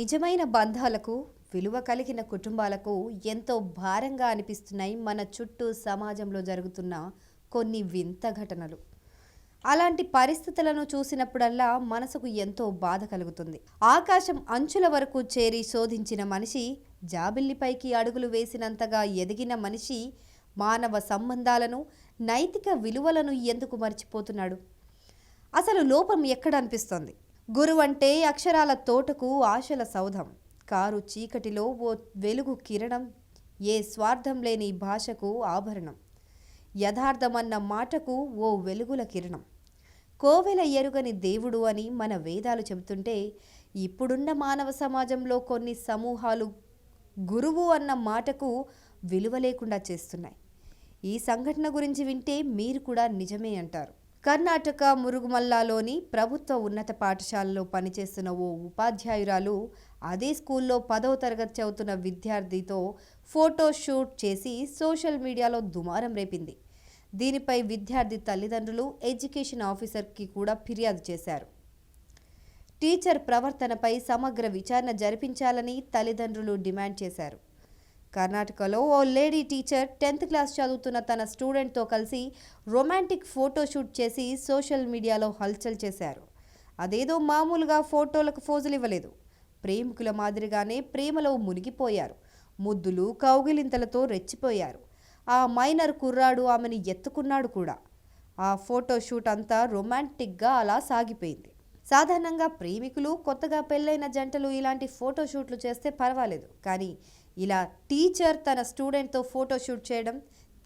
నిజమైన బంధాలకు విలువ కలిగిన కుటుంబాలకు ఎంతో భారంగా అనిపిస్తున్నాయి మన చుట్టూ సమాజంలో జరుగుతున్న కొన్ని వింత ఘటనలు. అలాంటి పరిస్థితులను చూసినప్పుడల్లా మనసుకు ఎంతో బాధ కలుగుతుంది. ఆకాశం అంచుల వరకు చేరి శోధించిన మనిషి జాబిల్లిపైకి అడుగులు వేసినంతగా ఎదిగిన మనిషి మానవ సంబంధాలను నైతిక విలువలను ఎందుకు మర్చిపోతున్నాడు? అసలు లోపం ఎక్కడ అనిపిస్తోంది? గురువంటే అక్షరాల తోటకు ఆశల సౌధం. కారు చీకటిలో ఓ వెలుగు కిరణం ఏ స్వార్థం లేని భాషకు ఆభరణం. యథార్థమన్న మాటకు ఓ వెలుగుల కిరణం. కోవెల ఎరుగని దేవుడు అని మన వేదాలు చెబుతుంటే ఇప్పుడున్న మానవ సమాజంలో కొన్ని సమూహాలు గురువు అన్న మాటకు విలువ లేకుండా చేస్తున్నాయి. ఈ సంఘటన గురించి వింటే మీరు కూడా నిజమే అంటారు. కర్ణాటక మురుగుమల్లాలోని ప్రభుత్వ ఉన్నత పాఠశాలలో పనిచేస్తున్న ఓ ఉపాధ్యాయురాలు అదే స్కూల్లో పదవ తరగతి చదువుతున్న విద్యార్థితో ఫోటో షూట్ చేసి సోషల్ మీడియాలో దుమారం రేపింది. దీనిపై విద్యార్థి తల్లిదండ్రులు ఎడ్యుకేషన్ ఆఫీసర్కి కూడా ఫిర్యాదు చేశారు. టీచర్ ప్రవర్తనపై సమగ్ర విచారణ జరిపించాలని తల్లిదండ్రులు డిమాండ్ చేశారు. కర్ణాటకలో ఓ లేడీ టీచర్ టెన్త్ క్లాస్ చదువుతున్న తన స్టూడెంట్తో కలిసి రొమాంటిక్ ఫోటో షూట్ చేసి సోషల్ మీడియాలో హల్చల్ చేశారు. అదేదో మామూలుగా ఫోటోలకు ఫోజులు ఇవ్వలేదు. ప్రేమికుల మాదిరిగానే ప్రేమలో మునిగిపోయారు. ముద్దులు కౌగిలింతలతో రెచ్చిపోయారు. ఆ మైనర్ కుర్రాడు ఆమెని ఎత్తుకున్నాడు కూడా. ఆ ఫోటో షూట్ అంతా రొమాంటిక్గా అలా సాగిపోయింది. సాధారణంగా ప్రేమికులు కొత్తగా పెళ్ళైన జంటలు ఇలాంటి ఫోటోషూట్లు చేస్తే పర్వాలేదు. కానీ ఇలా టీచర్ తన స్టూడెంట్తో ఫోటోషూట్ చేయడం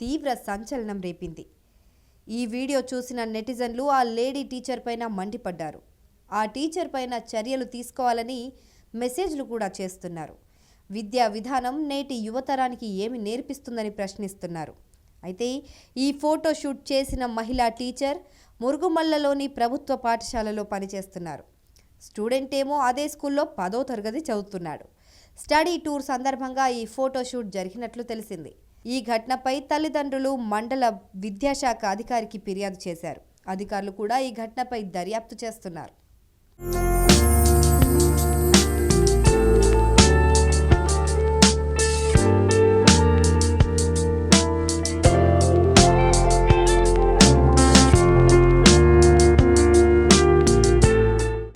తీవ్ర సంచలనం రేపింది. ఈ వీడియో చూసిన నెటిజన్లు ఆ లేడీ టీచర్ పైన మండిపడ్డారు. ఆ టీచర్ పైన చర్యలు తీసుకోవాలని మెసేజ్లు కూడా చేస్తున్నారు. విద్యా విధానం నేటి యువతరానికి ఏమి నేర్పిస్తుందని ప్రశ్నిస్తున్నారు. అయితే ఈ ఫోటో షూట్ చేసిన మహిళా టీచర్ మురుగుమల్లలోని ప్రభుత్వ పాఠశాలలో పనిచేస్తున్నారు. స్టూడెంట్ ఏమో అదే స్కూల్లో పదో తరగతి చదువుతున్నాడు. స్టడీ టూర్ సందర్భంగా ఈ ఫోటో షూట్ జరిగినట్లు తెలిసింది. ఈ ఘటనపై తల్లిదండ్రులు మండల విద్యాశాఖ అధికారికి ఫిర్యాదు చేశారు. అధికారులు కూడా ఈ ఘటనపై దర్యాప్తు చేస్తున్నారు.